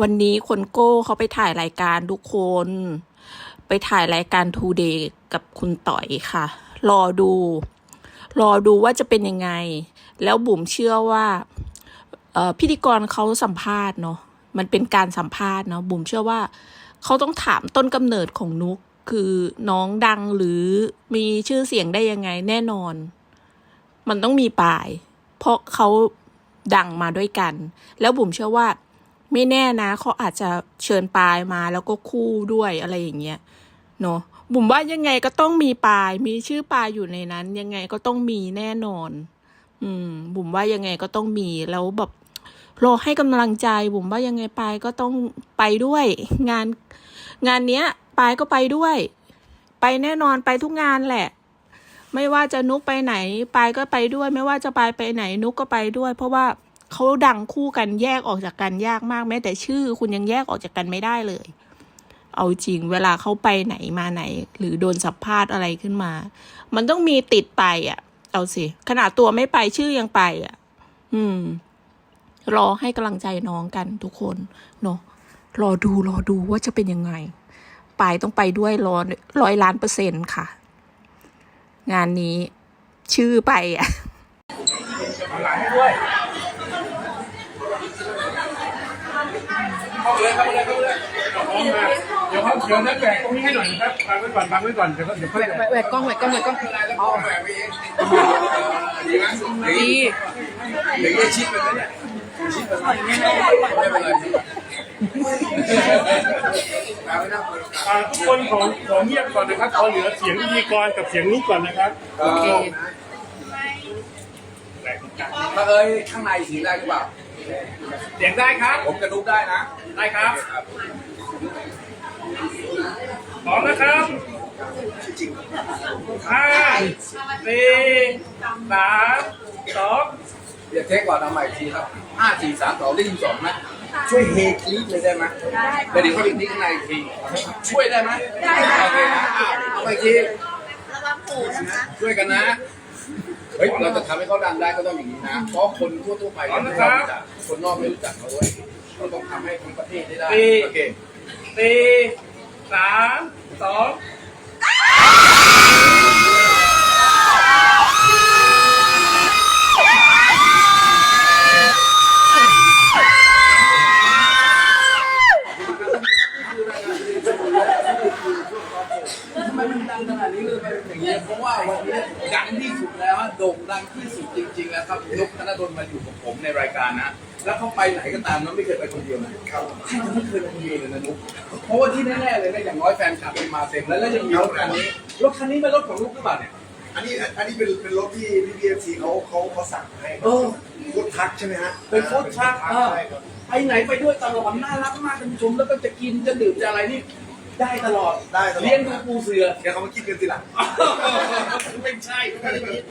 วันนี้คนโก้เขาไปถ่ายรายการทุกคน ไปถ่ายรายการทูเดย์กับคุณต่อยค่ะ รอดู รอดูว่าจะเป็นยังไง แล้วบุ๋มเชื่อว่าพิธีกรเขาสัมภาษณ์เนาะมันเป็นการสัมภาษณ์เนาะบุ๋มเชื่อว่าเขาต้องถามต้นกำเนิดของนุกคือน้องดังหรือมีชื่อเสียงได้ยังไงแน่นอน มันต้องมีปลาย เพราะเขาดังมาด้วยกัน แล้วบุ๋มเชื่อว่า ไม่แน่นะเขาอาจจะเชิญปลายมาแล้วก็คู่ด้วยอะไรอย่างเงี้ยเนาะบุ๋มว่ายังไงก็ต้องมีปลาย มีชื่อปลายอยู่ในนั้น ยังไงก็ต้องมีแน่นอน อืม บุ๋มว่ายังไงก็ต้องมีแล้วแบบรอให้กำลังใจ บุ๋มว่ายังไงปลายก็ต้องไปด้วย งาน งานเนี้ยปลายก็ไปด้วย ไปแน่นอนไปทุกงานแหละ ไม่ว่าจะนุกไปไหนปลายก็ไปด้วย ไม่ว่าจะปลายไปไหนนุกก็ไปด้วย เพราะว่า เขาดังคู่กันแยกออกจากกันยากมากแม้แต่ชื่อ คุณยังแยกออกจากกันไม่ได้เลย เอาจริงเวลาเขาไปไหนมาไหน หรือโดนสัมภาษณ์อะไรขึ้นมา มันต้องมีติดไปอะ เอาสิขนาดตัวไม่ไปชื่อยังไปอะ อืม รอให้กำลังใจน้องกันทุกคนเนาะรอดูรอดูว่าจะเป็นยังไงปายต้องไปด้วยร้อยร้อยล้านเปอร์เซ็นต์ค่ะ งานนี้ชื่อไปอะ หลังให้ด้วย เข้าไปเลยเข้าไปเลยเข้าไปเลยเอาพร้อมมาเดี๋ยวเขาเดี๋ยวนักแบกตรงนี้ให้หน่อยนะครับบังไว้ก่อนบังไว้ก่อนเดี๋ยวเขาเดี๋ยวเขาแหวกแหวกกล้องแหวกกล้องแหวกกล้องเอาดีดีเดี๋ยวจะชิดไปไหมเนี่ยชิดไปไหมไม่เป็นไรอ่าทุกคนขอขอเงียบก่อนนะครับขอเหลือเสียงพิธีกรกับเสียงนี้ก่อนนะครับโอเคมาเอ้ยข้างในสีได้หรือเปล่า เสียงได้ครับ ผมกระดุกได้นะ ได้ครับพร้อมนะครับห้าสี่สามสองเดี๋ยวเทคก่อนเอาใหม่อีกทีครับห้าสี่สามสองได้ยินสองไหมช่วยเฮคลิปเลยได้ไหมได้เดี๋ยวเขาดึงที่ข้างในอีกทีช่วยได้ไหมได้โอเคนะอ้าวเอาไปอีกทีระวังหูนะคะช่วยกันนะ เฮ้ยเราจะทำให้เขาดังได้ก็ต้องอย่างนี้นะ เพราะคนทั่วๆไปเนี่ยไม่รู้จักคนนอกไม่รู้จักเขาเว้ยเราต้องทำให้ทั้งประเทศได้ได้โอเค สี่สามสอง ทำไมมันดังขนาดนี้เลยเป็นอย่างนี้ยเพราะว่าวันนี้ ดังที่สุดแล้วโด่งดังที่สุดจริง ๆ แล้วครับนกธนดลมาอยู่กับผมในรายการนะ แล้วเขาไปไหนก็ตามนะไม่เคยไปคนเดียวนะเขาไม่เคยไปคนเดียวเลยนะนุกเพราะว่าที่แน่ๆเลยนะอย่างน้อยแฟนคลับเป็นมาเต็มแล้วแล้วยังมีรถคันนี้รถคันนี้เป็นรถของลูกหรือเปล่าเนี่ยอันนี้อันนี้เป็นเป็นรถที่พี่พีเอฟซีเขาเขาเขาสั่งให้เออรถทักใช่ไหมฮะเป็นฟู้ดทรัคเออใช่ครับไปไหนไปด้วยตลอดน่ารักมากท่านผู้ชมแล้วก็จะกินจะดื่มจะอะไรนี่ ได้ตลอดได้ตลอด เลี้ยงดูปูเสือ เดี๋ยวเขามาคิดกันทีหลัง ไม่ใช่ไม่ได้คิด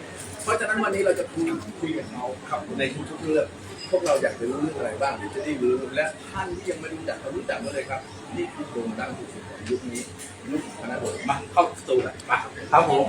เพราะฉะนั้นวันนี้เราจะคุยคุยกับเขาครับในทุกๆเรื่องพวกเราอยากจะรู้เรื่องอะไรบ้างเดี๋ยวจะได้รู้และท่านที่ยังไม่รู้จักเรารู้จักมาเลยครับ นี่คือโด่งดังที่สุดของยุคนี้ยุคคณะโดดมาเข้าสตูเลยมาครับผม